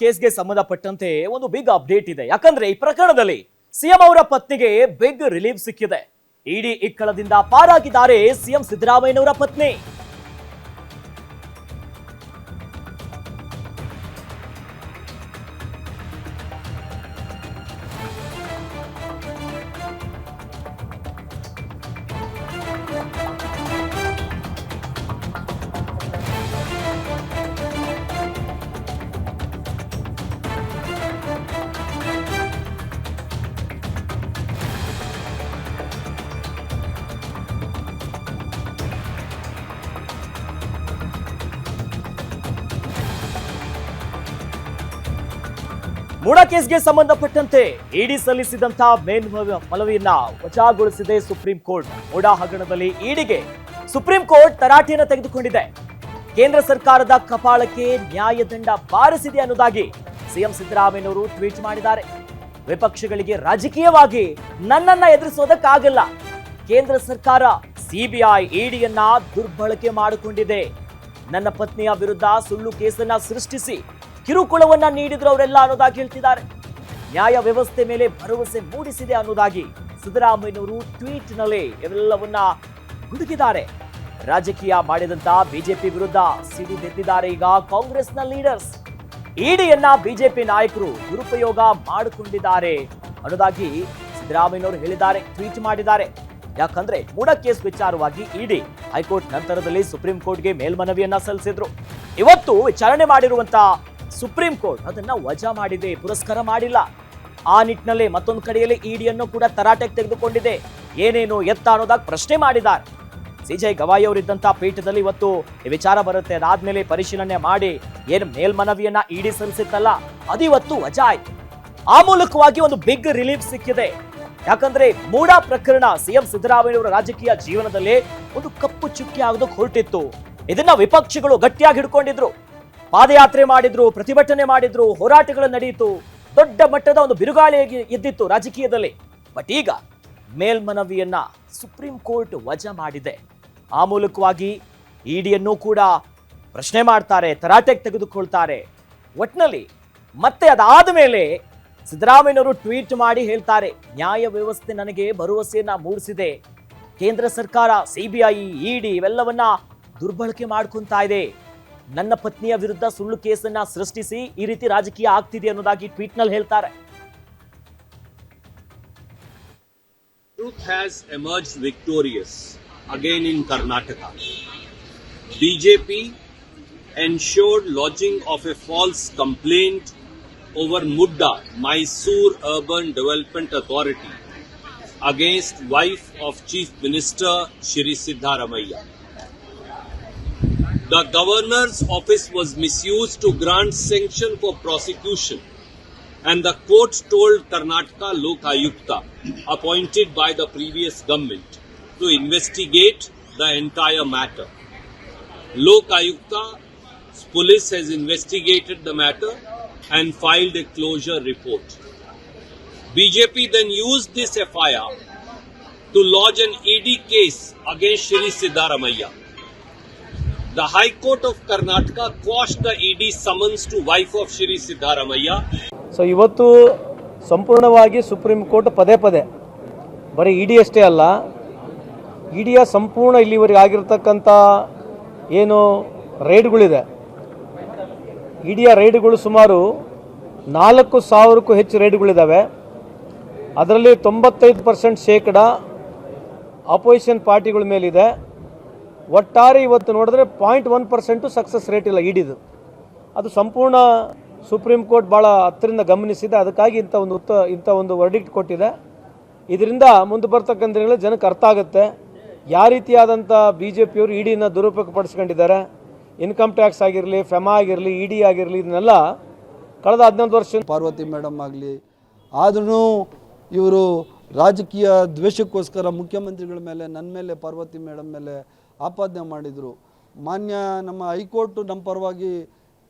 ಕೇಸ್ಗೆ ಸಂಬಂಧಪಟ್ಟಂತೆ ಒಂದು big update ಇದೆ. ಯಾಕಂದ್ರೆ ಈ ಪ್ರಕರಣದಲ್ಲಿ ಸಿಎಂ ಅವರ ಪತ್ನಿಗೆ ಬಿಗ್ ರಿಲೀಫ್ ಸಿಕ್ಕಿದೆ. ಇಡಿ ಇಕ್ಕಳದಿಂದ ಪಾರಾಗಿದ್ದಾರೆ ಸಿಎಂ ಸಿದ್ದರಾಮಯ್ಯನವರ ಪತ್ನಿ. ಮೂಡ ಕೇಸ್ಗೆ ಸಂಬಂಧಪಟ್ಟಂತೆ ಇಡಿ ಸಲ್ಲಿಸಿದಂತಹ ಮೇಲ್ಮನವಿ ಮನವಿಯನ್ನ ವಜಾಗೊಳಿಸಿದೆ ಸುಪ್ರೀಂ ಕೋರ್ಟ್. ಮೂಡ ಹಗರಣದಲ್ಲಿ ಇಡಿಗೆ ಸುಪ್ರೀಂ ಕೋರ್ಟ್ ತರಾಟೆಯನ್ನು ತೆಗೆದುಕೊಂಡಿದೆ. ಕೇಂದ್ರ ಸರ್ಕಾರದ ಕಪಾಳಕ್ಕೆ ನ್ಯಾಯದಂಡ ಬಾರಿಸಿದೆ ಅನ್ನೋದಾಗಿ ಸಿಎಂ ಸಿದ್ದರಾಮಯ್ಯನವರು ಟ್ವೀಟ್ ಮಾಡಿದ್ದಾರೆ. ವಿಪಕ್ಷಗಳಿಗೆ ರಾಜಕೀಯವಾಗಿ ನನ್ನನ್ನ ಎದುರಿಸೋದಕ್ಕಾಗಲ್ಲ. ಕೇಂದ್ರ ಸರ್ಕಾರ ಸಿಬಿಐ ಇಡಿಯನ್ನ ದುರ್ಬಳಕೆ ಮಾಡಿಕೊಂಡಿದೆ. ನನ್ನ ಪತ್ನಿಯ ವಿರುದ್ಧ ಸುಳ್ಳು ಕೇಸನ್ನ ಸೃಷ್ಟಿಸಿ ಕಿರುಕುಳವನ್ನ ನೀಡಿದ್ರು ಅವರೆಲ್ಲ ಅನ್ನೋದಾಗಿ ಹೇಳ್ತಿದ್ದಾರೆ. ನ್ಯಾಯ ವ್ಯವಸ್ಥೆ ಮೇಲೆ ಭರವಸೆ ಮೂಡಿಸಿದೆ ಅನ್ನೋದಾಗಿ ಸಿದ್ದರಾಮಯ್ಯನವರು ಟ್ವೀಟ್ನಲ್ಲಿ ಇವೆಲ್ಲವನ್ನ ಗುಡುಗಿದ್ದಾರೆ. ರಾಜಕೀಯ ಮಾಡಿದಂತ ಬಿಜೆಪಿ ವಿರುದ್ಧ ಸಿಡಿದೆದ್ದಿದ್ದಾರೆ ಈಗ ಕಾಂಗ್ರೆಸ್ನ ಲೀಡರ್ಸ್. ಇಡಿಯನ್ನ ಬಿಜೆಪಿ ನಾಯಕರು ದುರುಪಯೋಗ ಮಾಡಿಕೊಂಡಿದ್ದಾರೆ ಅನ್ನೋದಾಗಿ ಸಿದ್ದರಾಮಯ್ಯನವರು ಹೇಳಿದ್ದಾರೆ, ಟ್ವೀಟ್ ಮಾಡಿದ್ದಾರೆ. ಯಾಕಂದ್ರೆ ಮೂಡ ಕೇಸ್ ವಿಚಾರವಾಗಿ ಇಡಿ ಹೈಕೋರ್ಟ್ ನಂತರದಲ್ಲಿ ಸುಪ್ರೀಂ ಕೋರ್ಟ್ಗೆ ಮೇಲ್ಮನವಿಯನ್ನ ಸಲ್ಲಿಸಿದ್ರು. ಇವತ್ತು ವಿಚಾರಣೆ ಮಾಡಿರುವಂತ ಸುಪ್ರೀಂ ಕೋರ್ಟ್ ಅದನ್ನ ವಜಾ ಮಾಡಿದೆ, ಪುರಸ್ಕಾರ ಮಾಡಿಲ್ಲ. ಆ ನಿಟ್ಟಿನಲ್ಲಿ ಮತ್ತೊಂದು ಕಡೆಯಲ್ಲಿ ಇಡಿಯನ್ನು ಕೂಡ ತರಾಟೆಗೆ ತೆಗೆದುಕೊಂಡಿದೆ. ಏನೇನು ಎತ್ತ ಅನ್ನೋದಾಗಿ ಪ್ರಶ್ನೆ ಮಾಡಿದ್ದಾರೆ. ಸಿಜೆ ಗವಾಯಿ ಅವರಿದ್ದಂತಹ ಪೀಠದಲ್ಲಿ ಇವತ್ತು ಈ ವಿಚಾರ ಬರುತ್ತೆ, ಅದಾದ್ಮೇಲೆ ಪರಿಶೀಲನೆ ಮಾಡಿ ಏನು ಮೇಲ್ಮನವಿಯನ್ನ ಇಡಿ ಸಲ್ಲಿಸಿತ್ತಲ್ಲ ಅದು ಇವತ್ತು ವಜಾ ಆಯ್ತು. ಆ ಮೂಲಕವಾಗಿ ಒಂದು ಬಿಗ್ ರಿಲೀಫ್ ಸಿಕ್ಕಿದೆ. ಯಾಕಂದ್ರೆ ಮೂಡಾ ಪ್ರಕರಣ ಸಿಎಂ ಸಿದ್ದರಾಮಯ್ಯನವರ ರಾಜಕೀಯ ಜೀವನದಲ್ಲಿ ಒಂದು ಕಪ್ಪು ಚುಕ್ಕಿ ಆಗೋದಕ್ಕೆ ಹೊರಟಿತ್ತು. ಇದನ್ನ ವಿಪಕ್ಷಗಳು ಗಟ್ಟಿಯಾಗಿ ಹಿಡ್ಕೊಂಡಿದ್ರು. ಪಾದಯಾತ್ರೆ ಮಾಡಿದ್ರು, ಪ್ರತಿಭಟನೆ ಮಾಡಿದ್ರು, ಹೋರಾಟಗಳು ನಡೆಯಿತು. ದೊಡ್ಡ ಮಟ್ಟದ ಒಂದು ಬಿರುಗಾಳಿ ಎದ್ದಿತ್ತು ರಾಜಕೀಯದಲ್ಲಿ. ಬಟ್ ಈಗ ಮೇಲ್ಮನವಿಯನ್ನ ಸುಪ್ರೀಂ ಕೋರ್ಟ್ ವಜಾ ಮಾಡಿದೆ. ಆ ಮೂಲಕವಾಗಿ ಇಡಿಯನ್ನು ಕೂಡ ಪ್ರಶ್ನೆ ಮಾಡ್ತಾರೆ, ತರಾಟೆಗೆ ತೆಗೆದುಕೊಳ್ತಾರೆ. ಒಟ್ನಲ್ಲಿ ಮತ್ತೆ ಅದಾದ ಮೇಲೆ ಸಿದ್ದರಾಮಯ್ಯನವರು ಟ್ವೀಟ್ ಮಾಡಿ ಹೇಳ್ತಾರೆ, ನ್ಯಾಯ ವ್ಯವಸ್ಥೆ ನನಗೆ ಭರವಸೆಯನ್ನ ಮೂಡಿಸಿದೆ. ಕೇಂದ್ರ ಸರ್ಕಾರ ಸಿಬಿಐ ಇಡಿ ಇವೆಲ್ಲವನ್ನ ದುರ್ಬಳಕೆ ಮಾಡ್ಕೊತಾ ಇದೆ. ನನ್ನ ಪತ್ನಿಯ ವಿರುದ್ಧ ಸುಳ್ಳು ಕೇಸನ್ನ ಸೃಷ್ಟಿಸಿ ಈ ರೀತಿ ರಾಜಕೀಯ ಆಗ್ತಿದೆ ಅನ್ನೋದಾಗಿ ಟ್ವೀಟ್ ನಲ್ಲಿ ಹೇಳ್ತಾರೆ Truth has emerged victorious again in Karnataka. BJP ensured lodging of a false complaint over Mudda, Mysore Urban Development Authority, against wife of Chief Minister Shri Siddharamaiah. The governor's office was misused to grant sanction for prosecution and the court told Karnataka Lok Ayukta, appointed by the previous government, to investigate the entire matter. Lok Ayukta's police has investigated the matter and filed a closure report. BJP then used this FIR to lodge an ED case against Shri Siddharamaiah. The High Court of Karnataka quashed the ED summons to wife of Shri Siddharamaya. So ಇವತ್ತು ಸಂಪೂರ್ಣವಾಗಿ supreme court ಪದೇ ಪದೇ, ಬರೀ ಇಡಿ ಅಷ್ಟೇ ಅಲ್ಲ ಇಡಿಯ ಸಂಪೂರ್ಣ ಇಲ್ಲಿವರೆಗೆ ಆಗಿರ್ತಕ್ಕಂಥ ಏನು ರೈಡ್ಗಳಿದೆ ಇಡಿಯ ರೈಡ್ಗಳು ಸುಮಾರು ನಾಲ್ಕು ಸಾವಿರಕ್ಕೂ ಹೆಚ್ಚು ರೈಡ್ಗಳಿದ್ದಾವೆ ಅದರಲ್ಲಿ ತೊಂಬತ್ತೈದು ಪರ್ಸೆಂಟ್ ಶೇಕಡ ಅಪೋಸಿಷನ್ ಪಾರ್ಟಿಗಳ ಮೇಲಿದೆ. ಒಟ್ಟಾರೆ ಇವತ್ತು ನೋಡಿದ್ರೆ point one percent success rate ಇಲ್ಲ ಇಡಿದು ಅದು ಸಂಪೂರ್ಣ ಸುಪ್ರೀಂ ಕೋರ್ಟ್ ಭಾಳ ಹತ್ತರಿಂದ ಗಮನಿಸಿದೆ. ಅದಕ್ಕಾಗಿ ಇಂಥ ಒಂದು ಉತ್ತ, ಇಂಥ ಒಂದು ವರ್ಡಿಕ್ಟ್ ಕೊಟ್ಟಿದೆ. ಇದರಿಂದ ಮುಂದೆ ಬರ್ತಕ್ಕಂಥ ಜನಕ್ಕೆ ಅರ್ಥ ಆಗುತ್ತೆ. ಯಾವ ರೀತಿಯಾದಂಥ ಬಿ ಜೆ ಪಿಯವರು ಇಡಿನ ದುರುಪಯೋಗ ಪಡಿಸ್ಕೊಂಡಿದ್ದಾರೆ ಇನ್ಕಮ್ ಟ್ಯಾಕ್ಸ್ ಆಗಿರಲಿ ಫೆಮಾ ಆಗಿರಲಿ ಇಡಿ ಡಿ ಆಗಿರಲಿ, ಇದನ್ನೆಲ್ಲ ಕಳೆದ ಹದಿನೈದು ವರ್ಷ ಪಾರ್ವತಿ ಮೇಡಮ್ ಆಗಲಿ, ಆದ್ರೂ ಇವರು ರಾಜಕೀಯ ದ್ವೇಷಕ್ಕೋಸ್ಕರ ಮುಖ್ಯಮಂತ್ರಿಗಳ ಮೇಲೆ, ನನ್ನ ಮೇಲೆ, ಪಾರ್ವತಿ ಮೇಡಮ್ ಮೇಲೆ ಆಪಾದನೆ ಮಾಡಿದರು. ಮಾನ್ಯ ನಮ್ಮ ಹೈಕೋರ್ಟು ನಮ್ಮ ಪರವಾಗಿ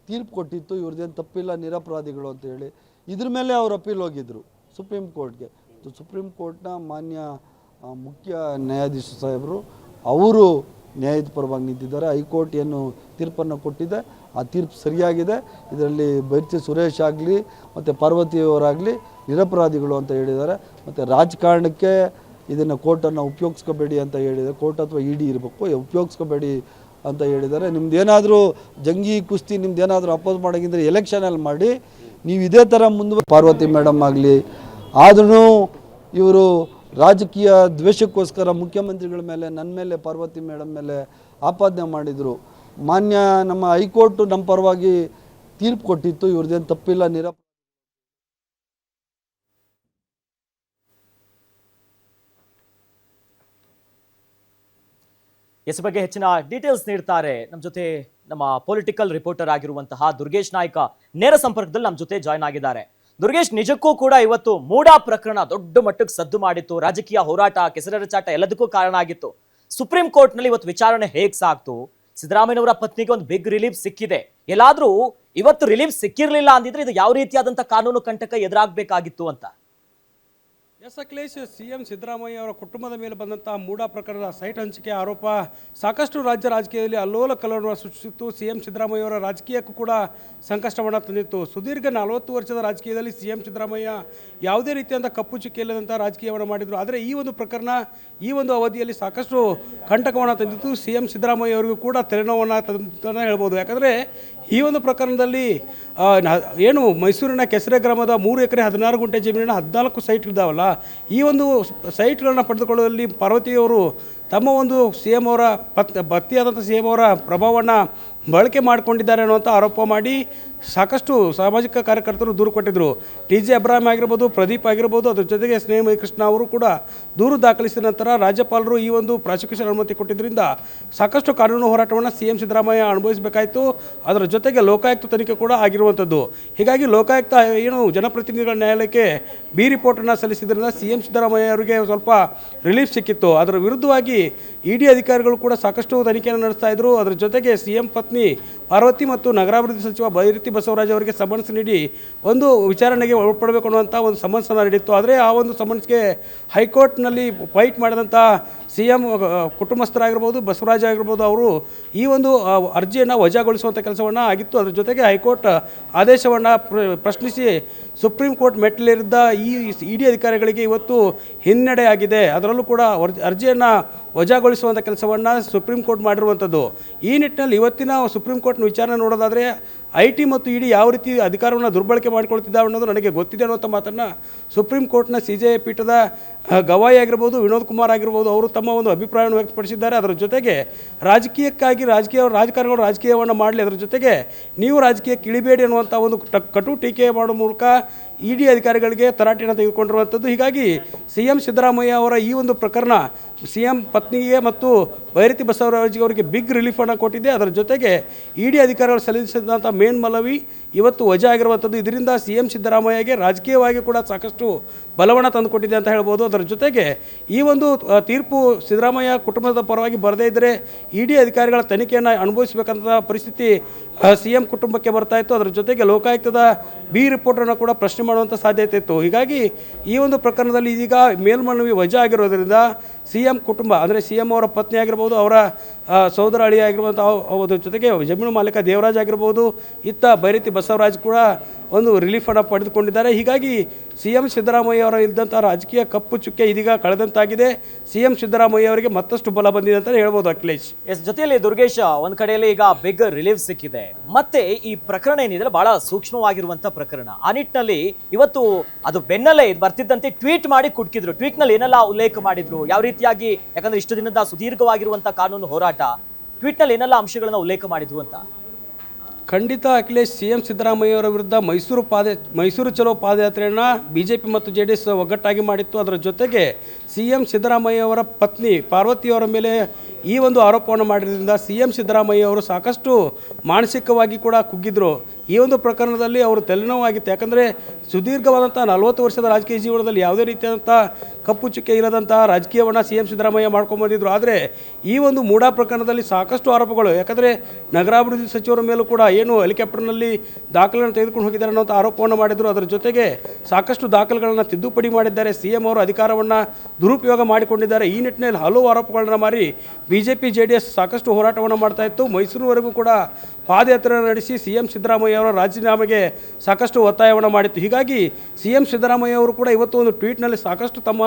ತೀರ್ಪು ಕೊಟ್ಟಿತ್ತು. ಇವ್ರದ್ದೇನು ತಪ್ಪಿಲ್ಲ, ನಿರಪರಾಧಿಗಳು ಅಂತ ಹೇಳಿ. ಇದ್ರ ಮೇಲೆ ಅವರು ಅಪೀಲ್ ಹೋಗಿದ್ರು ಸುಪ್ರೀಂ ಕೋರ್ಟ್ಗೆ. ಸುಪ್ರೀಂ ಕೋರ್ಟ್ನ ಮಾನ್ಯ ಮುಖ್ಯ ನ್ಯಾಯಾಧೀಶ ಸಾಹೇಬರು, ಅವರು ನ್ಯಾಯದ ಪರವಾಗಿ ನಿಂತಿದ್ದಾರೆ. ಹೈಕೋರ್ಟ್ ಏನು ತೀರ್ಪನ್ನು ಕೊಟ್ಟಿದೆ. ಆ ತೀರ್ಪು ಸರಿಯಾಗಿದೆ. ಇದರಲ್ಲಿ ಬೈರ್ತಿ ಸುರೇಶ್ ಆಗಲಿ, ಮತ್ತು ಪಾರ್ವತಿಯವರಾಗಲಿ ನಿರಪರಾಧಿಗಳು ಅಂತ ಹೇಳಿದ್ದಾರೆ. ಮತ್ತು ರಾಜಕಾರಣಕ್ಕೆ ಇದನ್ನು ಕೋರ್ಟನ್ನು ಉಪಯೋಗಿಸ್ಕೋಬೇಡಿ ಅಂತ ಹೇಳಿದರೆ, ಕೋರ್ಟ್ ಅಥವಾ ಇ ಡಿ ಇರಬೇಕು ಉಪಯೋಗಿಸ್ಕೋಬೇಡಿ ಅಂತ ಹೇಳಿದ್ದಾರೆ. ನಿಮ್ದು ಏನಾದರೂ ಜಂಗಿ ಕುಸ್ತಿ ನಿಮ್ದು ಏನಾದರೂ ಅಪೋಸ್ ಮಾಡೋಂಗಿದ್ರೆ ಎಲೆಕ್ಷನಲ್ಲಿ ಮಾಡಿ, ನೀವು ಇದೇ ಥರ ಮುಂದೆ ಪಾರ್ವತಿ ಮೇಡಮ್ ಆಗಲಿ, ಆದ್ರೂ ಇವರು ರಾಜಕೀಯ ದ್ವೇಷಕ್ಕೋಸ್ಕರ ಮುಖ್ಯಮಂತ್ರಿಗಳ ಮೇಲೆ ನನ್ನ ಮೇಲೆ, ಪಾರ್ವತಿ ಮೇಡಮ್ ಮೇಲೆ ಆಪಾದನೆ ಮಾಡಿದರು. ಮಾನ್ಯ ನಮ್ಮ ಹೈಕೋರ್ಟು ನಮ್ಮ ಪರವಾಗಿ ತೀರ್ಪು ಕೊಟ್ಟಿತ್ತು, ಇವ್ರದ್ದೇನು ತಪ್ಪಿಲ್ಲ, ನಿರಪ ಎಸ್ ಬಗ್ಗೆ ಹೆಚ್ಚಿನ ಡೀಟೇಲ್ಸ್ ನೀಡ್ತಾರೆ. ನಮ್ಮ ಜೊತೆ ನಮ್ಮ ಪೊಲಿಟಿಕಲ್ ರಿಪೋರ್ಟರ್ ಆಗಿರುವಂತಹ ದುರ್ಗೇಶ್ ನಾಯ್ಕ ನೇರ ಸಂಪರ್ಕದಲ್ಲಿ ನಮ್ಮ ಜೊತೆ ಜಾಯ್ನ್ ಆಗಿದ್ದಾರೆ. ದುರ್ಗೇಶ್, ನಿಜಕ್ಕೂ ಕೂಡ ಇವತ್ತು ಮೂಡಾ ಪ್ರಕರಣ ದೊಡ್ಡ ಮಟ್ಟಕ್ಕೆ ಸದ್ದು ಮಾಡಿತ್ತು. ರಾಜಕೀಯ ಹೋರಾಟ ಕೆಸರರ ಚಾಟ ಎಲ್ಲದಕ್ಕೂ ಕಾರಣ ಆಗಿತ್ತು. ಸುಪ್ರೀಂ ಕೋರ್ಟ್ನಲ್ಲಿ ಇವತ್ತು ವಿಚಾರಣೆ ಹೇಗೆ ಸಾಕ್ತು? ಸಿದ್ದರಾಮಯ್ಯನವರ ಪತ್ನಿಗೆ ಒಂದು ಬಿಗ್ ರಿಲೀಫ್ ಸಿಕ್ಕಿದೆ. ಎಲ್ಲಾದ್ರೂ ಇವತ್ತು ರಿಲೀಫ್ ಸಿಕ್ಕಿರಲಿಲ್ಲ ಅಂದಿದ್ರೆ ಇದು ಯಾವ ರೀತಿಯಾದಂತ ಕಾನೂನು ಕಂಟಕ ಎದುರಾಗಬೇಕಾಗಿತ್ತು ಅಂತ. ಎಸ್ ಅಖಿಲೇಶ್, ಸಿಎಂ ಸಿದ್ದರಾಮಯ್ಯ ಅವರ ಕುಟುಂಬದ ಮೇಲೆ ಬಂದಂತಹ ಮೂಡಾ ಪ್ರಕರಣದ ಸೈಟ್ ಹಂಚಿಕೆ ಆರೋಪ ಸಾಕಷ್ಟು ರಾಜ್ಯ ರಾಜಕೀಯದಲ್ಲಿ ಅಲ್ಲೋಲ ಕಲ್ಲೋಲ ಸೃಷ್ಟಿಸಿತ್ತು. ಸಿಎಂ ಸಿದ್ದರಾಮಯ್ಯ ಅವರ ರಾಜಕೀಯಕ್ಕೂ ಕೂಡ ಸಂಕಷ್ಟವನ್ನು ತಂದಿತ್ತು. ಸುದೀರ್ಘ ನಲವತ್ತು ವರ್ಷದ ರಾಜಕೀಯದಲ್ಲಿ ಸಿಎಂ ಸಿದ್ದರಾಮಯ್ಯ ಯಾವುದೇ ರೀತಿಯಾದ ಕಪ್ಪು ಚುಕ್ಕಿ ಇಲ್ಲದಂಥ ರಾಜಕೀಯವನ್ನು ಮಾಡಿದರು. ಆದರೆ ಈ ಒಂದು ಪ್ರಕರಣ ಈ ಒಂದು ಅವಧಿಯಲ್ಲಿ ಸಾಕಷ್ಟು ಕಂಟಕವನ್ನು ತಂದಿತ್ತು. ಸಿ ಎಂ ಸಿದ್ದರಾಮಯ್ಯ ಅವರಿಗೂ ಕೂಡ ತಲೆನೋವನ್ನು ತಂದು ಹೇಳ್ಬೋದು. ಯಾಕಂದರೆ ಈ ಒಂದು ಪ್ರಕರಣದಲ್ಲಿ ಏನು ಮೈಸೂರಿನ ಕೆಸರೆ ಗ್ರಾಮದ ಮೂರು ಎಕರೆ ಹದಿನಾರು ಗುಂಟೆ ಜಮೀನಿನ ಹದಿನಾಲ್ಕು ಸೈಟ್ ಇದ್ದಾವಲ್ಲ ಈ ಒಂದು ಸೈಟ್ಗಳನ್ನು ಪಡೆದುಕೊಳ್ಳುವಲ್ಲಿ ಪಾರ್ವತಿಯವರು ತಮ್ಮ ಒಂದು ಸಿ ಎಂ ಅವರ ಪತ್ ಭಕ್ತಿಯಾದಂಥ ಸಿ ಎಂ ಅವರ ಪ್ರಭಾವವನ್ನು ಬಳಕೆ ಮಾಡಿಕೊಂಡಿದ್ದಾರೆ ಅನ್ನುವಂಥ ಆರೋಪ ಮಾಡಿ ಸಾಕಷ್ಟು ಸಾಮಾಜಿಕ ಕಾರ್ಯಕರ್ತರು ದೂರು ಕೊಟ್ಟಿದ್ದರು ಟಿ ಜೆ ಅಬ್ರಾಹಿಂ ಆಗಿರ್ಬೋದು, ಪ್ರದೀಪ್ ಆಗಿರ್ಬೋದು, ಅದ್ರ ಜೊತೆಗೆ ಸ್ನೇಹಮಯಿ ಕೃಷ್ಣ ಅವರು ಕೂಡ ದೂರು ದಾಖಲಿಸಿದ ನಂತರ ರಾಜ್ಯಪಾಲರು ಈ ಒಂದು ಪ್ರಾಸಿಕ್ಯೂಷನ್ ಅನುಮತಿ ಕೊಟ್ಟಿದ್ದರಿಂದ ಸಾಕಷ್ಟು ಕಾನೂನು ಹೋರಾಟವನ್ನು ಸಿ ಎಂ ಸಿದ್ದರಾಮಯ್ಯ ಅನುಭವಿಸಬೇಕಾಯಿತು. ಅದರ ಜೊತೆಗೆ ಲೋಕಾಯುಕ್ತ ತನಿಖೆ ಕೂಡ ಆಗಿರುವಂಥದ್ದು. ಹೀಗಾಗಿ ಲೋಕಾಯುಕ್ತ ಏನು ಜನಪ್ರತಿನಿಧಿಗಳ ನ್ಯಾಯಾಲಯಕ್ಕೆ ಬಿ ರಿಪೋರ್ಟನ್ನು ಸಲ್ಲಿಸಿದ್ರಿಂದ ಸಿ ಎಂ ಸಿದ್ದರಾಮಯ್ಯ ಅವರಿಗೆ ಸ್ವಲ್ಪ ರಿಲೀಫ್ ಸಿಕ್ಕಿತ್ತು. ಅದರ ವಿರುದ್ಧವಾಗಿ ಇ ಡಿ ಅಧಿಕಾರಿಗಳು ಕೂಡ ಸಾಕಷ್ಟು ತನಿಖೆಯನ್ನು ನಡೆಸ್ತಾ ಇದ್ದರು ಅದರ ಜೊತೆಗೆ ಸಿ ಎಂ ಪತ್ನಿ ಪಾರ್ವತಿ ಮತ್ತು ನಗರಾಭಿವೃದ್ಧಿ ಸಚಿವ ಬೈರತಿ ಬಸವರಾಜ್ ಅವರಿಗೆ ಸಮನ್ಸ್ ನೀಡಿ ಒಂದು ವಿಚಾರಣೆಗೆ ಒಳಪಡಬೇಕು ಅನ್ನುವಂಥ ಒಂದು ಸಮನ್ಸನ್ನು ನೀಡಿತ್ತು. ಆದರೆ ಆ ಒಂದು ಸಮನ್ಸ್ಗೆ ಹೈಕೋರ್ಟ್ನಲ್ಲಿ ಫೈಟ್ ಮಾಡಿದಂಥ ಸಿ ಎಂ ಕುಟುಂಬಸ್ಥರಾಗಿರ್ಬೋದು, ಬಸವರಾಜ್ ಆಗಿರ್ಬೋದು ಅವರು ಈ ಒಂದು ಅರ್ಜಿಯನ್ನು ವಜಾಗೊಳಿಸುವಂಥ ಕೆಲಸವನ್ನು ಆಗಿತ್ತು. ಅದರ ಜೊತೆಗೆ ಹೈಕೋರ್ಟ್ ಆದೇಶವನ್ನು ಪ್ರ- ಪ್ರಶ್ನಿಸಿ ಸುಪ್ರೀಂ ಕೋರ್ಟ್ ಮೆಟ್ಟಿಲೇರಿದ್ದ ಈ ಇಡಿ ಅಧಿಕಾರಿಗಳಿಗೆ ಇವತ್ತು ಹಿನ್ನಡೆಯಾಗಿದೆ ಅದರಲ್ಲೂ ಕೂಡ ಅರ್ಜಿಯನ್ನು ವಜಾಗೊಳಿಸುವಂಥ ಕೆಲಸವನ್ನು ಸುಪ್ರೀಂ ಕೋರ್ಟ್ ಮಾಡಿರುವಂಥದ್ದು ಈ ನಿಟ್ಟಿನಲ್ಲಿ ಇವತ್ತಿನ ಸುಪ್ರೀಂ ಕೋರ್ಟ್ನ ವಿಚಾರಣೆ ನೋಡೋದಾದರೆ, ಐ ಟಿ ಮತ್ತು ಇಡಿ ಯಾವ ರೀತಿ ಅಧಿಕಾರವನ್ನು ದುರ್ಬಳಕೆ ಮಾಡಿಕೊಳ್ತಿದ್ದಾವೆ ಅನ್ನೋದು ನನಗೆ ಗೊತ್ತಿದೆ ಅನ್ನುವಂಥ ಮಾತನ್ನು ಸುಪ್ರೀಂ ಕೋರ್ಟ್ನ ಸಿ ಜೆ ಪೀಠದ ಗವಾಯಿ ಆಗಿರ್ಬೋದು, ವಿನೋದ್ ಕುಮಾರ್ ಆಗಿರ್ಬೋದು, ಅವರು ತಮ್ಮ ಒಂದು ಅಭಿಪ್ರಾಯವನ್ನು ವ್ಯಕ್ತಪಡಿಸಿದ್ದಾರೆ. ಅದರ ಜೊತೆಗೆ ರಾಜಕೀಯಕ್ಕಾಗಿ ರಾಜಕೀಯ ರಾಜಕಾರಣಿಗಳು ರಾಜಕೀಯವನ್ನು ಮಾಡಲಿ. ಅದರ ಜೊತೆಗೆ ನೀವು ರಾಜಕೀಯಕ್ಕೆ ಇಳಿಬೇಡಿ ಅನ್ನುವಂಥ ಒಂದು ಕಟು ಟೀಕೆ ಮಾಡುವ ಮೂಲಕ ಇ ಡಿ ಅಧಿಕಾರಿಗಳಿಗೆ ತರಾಟೆಯನ್ನು ತೆಗೆದುಕೊಂಡಿರುವಂಥದ್ದು ಹೀಗಾಗಿ ಸಿ ಎಂ ಸಿದ್ದರಾಮಯ್ಯ ಅವರ ಈ ಒಂದು ಪ್ರಕರಣ ಸಿ ಎಂ ಪತ್ನಿಗೆ ಮತ್ತು ಭೈರತಿ ಬಸವರಾಜ್ ಅವರಿಗೆ ಬಿಗ್ ಹಣ ಕೊಟ್ಟಿದೆ. ಅದರ ಜೊತೆಗೆ ಇಡಿ ಅಧಿಕಾರಿಗಳು ಸಲ್ಲಿಸಿದಂಥ ಮೇನ್ ಮನವಿ ಇವತ್ತು ವಜಾ ಆಗಿರುವಂಥದ್ದು ಇದರಿಂದ ಸಿ ಎಂ ಸಿದ್ದರಾಮಯ್ಯಗೆ ರಾಜಕೀಯವಾಗಿ ಕೂಡ ಸಾಕಷ್ಟು ಬಲವಣ ತಂದುಕೊಟ್ಟಿದೆ ಅಂತ ಹೇಳ್ಬೋದು. ಅದರ ಜೊತೆಗೆ ಈ ಒಂದು ತೀರ್ಪು ಸಿದ್ದರಾಮಯ್ಯ ಕುಟುಂಬದ ಪರವಾಗಿ ಬರದೇ ಇದ್ದರೆ ಇಡಿ ಅಧಿಕಾರಿಗಳ ತನಿಖೆಯನ್ನು ಅನುಭವಿಸಬೇಕಂತ ಪರಿಸ್ಥಿತಿ ಸಿ ಎಂ ಕುಟುಂಬಕ್ಕೆ ಬರ್ತಾ ಇತ್ತು. ಅದರ ಜೊತೆಗೆ ಲೋಕಾಯುಕ್ತದ ಬಿ ರಿಪೋರ್ಟನ್ನು ಕೂಡ ಪ್ರಶ್ನೆ ಮಾಡುವಂಥ ಸಾಧ್ಯತೆ ಇತ್ತು. ಹೀಗಾಗಿ ಈ ಒಂದು ಪ್ರಕರಣದಲ್ಲಿ ಇದೀಗ ಮೇಲ್ಮನವಿ ವಜಾ ಆಗಿರೋದರಿಂದ ಸಿ ಎಂ ಕುಟುಂಬ, ಅಂದರೆ ಸಿ ಎಂ ಅವರ ಪತ್ನಿ ಆಗಿರ್ಬೋದು, ಅವರ ಸೋದರ ಅಳಿ ಆಗಿರ್ಬೋದು ಜೊತೆಗೆ ಜಮೀನು ಮಾಲೀಕ ದೇವರಾಜ್ ಆಗಿರ್ಬೋದು, ಇತ್ತ ಬೈರತಿ ಬಸವರಾಜ್ ಕೂಡ ಒಂದು ರಿಲೀಫ್ ಹಣ ಪಡೆದುಕೊಂಡಿದ್ದಾರೆ. ಹೀಗಾಗಿ ಸಿ ಎಂ ಸಿದ್ದರಾಮಯ್ಯ ಅವರ ಇದ್ದಂಥ ರಾಜಕೀಯ ಕಪ್ಪು ಚುಕ್ಕೆ ಇದೀಗ ಕಳೆದಂತಾಗಿದೆ. ಸಿ ಎಂ ಸಿದ್ದರಾಮಯ್ಯ ಅವರಿಗೆ ಮತ್ತಷ್ಟು ಬಲ ಬಂದಿದೆ ಅಂತಲೇ ಹೇಳ್ಬೋದು ಅಖಿಲೇಶ್. ಎಸ್ ಜೊತೆಯಲ್ಲಿ ದುರ್ಗೇಶ್, ಒಂದು ಕಡೆಯಲ್ಲಿ ಈಗ ಬಿಗ್ ರಿಲೀಫ್ ಸಿಕ್ಕಿದೆ. ಮತ್ತೆ ಈ ಪ್ರಕರಣ ಏನಿದೆ ಬಹಳ ಸೂಕ್ಷ್ಮವಾಗಿರುವಂತಹ ಪ್ರಕರಣ. ಆ ನಿಟ್ಟಿನಲ್ಲಿ ಇವತ್ತು ಅದು ಬೆನ್ನಲ್ಲೇ ಬರ್ತಿದ್ದಂತೆ, ಟ್ವೀಟ್ ಮಾಡಿ ಕುಟ್ಕಿದ್ರು. ಟ್ವೀಟ್ನಲ್ಲಿ ಏನೆಲ್ಲ ಉಲ್ಲೇಖ ಮಾಡಿದ್ರು, ಯಾವ ರೀತಿಯಾಗಿ ಯಾಕಂದ್ರೆ ಇಷ್ಟು ದಿನದ ಸುದೀರ್ಘವಾಗಿರುವಂಥ ಕಾನೂನು ಹೋರಾಟ ಟ್ವೀಟ್ನಲ್ಲಿ ಏನೆಲ್ಲ ಅಂಶಗಳನ್ನ ಉಲ್ಲೇಖ ಮಾಡಿದ್ರು ಅಂತ? ಖಂಡಿತ ಅಖಿಲೇಶ್ ಸಿ ಎಂ ಸಿದ್ದರಾಮಯ್ಯವರ ವಿರುದ್ಧ ಮೈಸೂರು ಪಾದ, ಮೈಸೂರು ಚಲೋ ಪಾದಯಾತ್ರೆಯನ್ನು ಬಿ ಜೆ ಪಿ ಮತ್ತು ಜೆ ಡಿ ಎಸ್ ಒಗ್ಗಟ್ಟಾಗಿ ಮಾಡಿತ್ತು. ಅದರ ಜೊತೆಗೆ ಸಿ ಎಂ ಸಿದ್ದರಾಮಯ್ಯವರ ಪತ್ನಿ ಪಾರ್ವತಿಯವರ ಮೇಲೆ ಈ ಒಂದು ಆರೋಪವನ್ನು ಮಾಡಿದ್ರಿಂದ ಸಿ ಎಂ ಸಿದ್ದರಾಮಯ್ಯ ಅವರು ಸಾಕಷ್ಟು ಮಾನಸಿಕವಾಗಿ ಕೂಡ ಕುಗ್ಗಿದ್ರು. ಈ ಒಂದು ಪ್ರಕರಣದಲ್ಲಿ ಅವರು ತಲೆನೋವಾಗಿತ್ತು. ಯಾಕಂದರೆ ಸುದೀರ್ಘವಾದಂಥ ನಲವತ್ತು ವರ್ಷದ ರಾಜಕೀಯ ಜೀವನದಲ್ಲಿ ಯಾವುದೇ ರೀತಿಯಾದಂಥ ಕಪ್ಪು ಚುಕ್ಕೆ ಇಲ್ಲದಂತಹ ರಾಜಕೀಯವನ್ನು ಸಿ ಎಂ ಸಿದ್ದರಾಮಯ್ಯ ಮಾಡ್ಕೊಂಡ್ಬಂದಿದ್ರು ಆದರೆ ಈ ಒಂದು ಮೂಡಾ ಪ್ರಕರಣದಲ್ಲಿ ಸಾಕಷ್ಟು ಆರೋಪಗಳು, ಯಾಕಂದರೆ ನಗರಾಭಿವೃದ್ಧಿ ಸಚಿವರ ಮೇಲೂ ಕೂಡ ಏನು ಹೆಲಿಕಾಪ್ಟರ್ನಲ್ಲಿ ದಾಖಲೆಗಳನ್ನು ತೆಗೆದುಕೊಂಡು ಹೋಗಿದ್ದಾರೆ ಅನ್ನೋಂಥ ಆರೋಪವನ್ನು ಮಾಡಿದರು. ಅದರ ಜೊತೆಗೆ ಸಾಕಷ್ಟು ದಾಖಲೆಗಳನ್ನು ತಿದ್ದುಪಡಿ ಮಾಡಿದ್ದಾರೆ. ಸಿ ಎಂ ಅವರು ಅಧಿಕಾರವನ್ನು ದುರುಪಯೋಗ ಮಾಡಿಕೊಂಡಿದ್ದಾರೆ. ಈ ನಿಟ್ಟಿನಲ್ಲಿ ಹಲವು ಆರೋಪಗಳನ್ನು ಮಾರಿ B J P J D S ಸಾಕಷ್ಟು ಹೋರಾಟವನ್ನು ಮಾಡ್ತಾ ಇತ್ತು. ಮೈಸೂರುವರೆಗೂ ಕೂಡ ಪಾದಯಾತ್ರೆ ನಡೆಸಿ ಸಿ ಎಂ ಸಿದ್ದರಾಮಯ್ಯ ಅವರ ರಾಜೀನಾಮೆಗೆ ಸಾಕಷ್ಟು ಒತ್ತಾಯವನ್ನು ಮಾಡಿತ್ತು. ಹೀಗಾಗಿ ಸಿ ಎಂ ಸಿದ್ದರಾಮಯ್ಯ ಅವರು ಕೂಡ ಇವತ್ತು ಒಂದು ಟ್ವೀಟ್ನಲ್ಲಿ ಸಾಕಷ್ಟು ತಮ್ಮ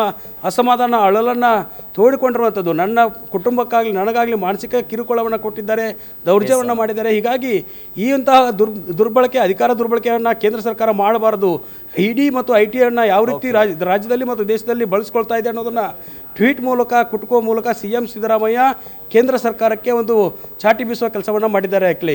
ಅಸಮಾಧಾನ ಅಳಲನ್ನು ತೋಡಿಕೊಂಡಿರುವಂಥದ್ದು. ನನ್ನ ಕುಟುಂಬಕ್ಕಾಗಲಿ ನನಗಾಗಲಿ ಮಾನಸಿಕ ಕಿರುಕುಳವನ್ನು ಕೊಟ್ಟಿದ್ದಾರೆ ದೌರ್ಜನ್ಯವನ್ನು ಮಾಡಿದ್ದಾರೆ. ಹೀಗಾಗಿ ಈ ಅಂತಹ ದುರ್ ದುರ್ಬಳಕೆ ಅಧಿಕಾರ ದುರ್ಬಳಕೆಯನ್ನು ಕೇಂದ್ರ ಸರ್ಕಾರ ಮಾಡಬಾರದು. ಇಡಿ ಮತ್ತು ಐ ಟಿಯನ್ನು ಯಾವ ರೀತಿ ರಾಜ್ ರಾಜ್ಯದಲ್ಲಿ ಮತ್ತು ದೇಶದಲ್ಲಿ ಬಳಸ್ಕೊಳ್ತಾ ಇದೆ ಅನ್ನೋದನ್ನು ಟ್ವೀಟ್ ಮೂಲಕ ಕುಟುಕೋ ಮೂಲಕ ಸಿ ಎಂ ಸಿದ್ದರಾಮಯ್ಯ ಕೇಂದ್ರ ಸರ್ಕಾರಕ್ಕೆ ಒಂದು ಚಾಟಿ ಬೀಸುವ ಕೆಲಸವನ್ನು ಮಾಡಿದ್ದಾರೆ ಅಖಿಲೇಶ್.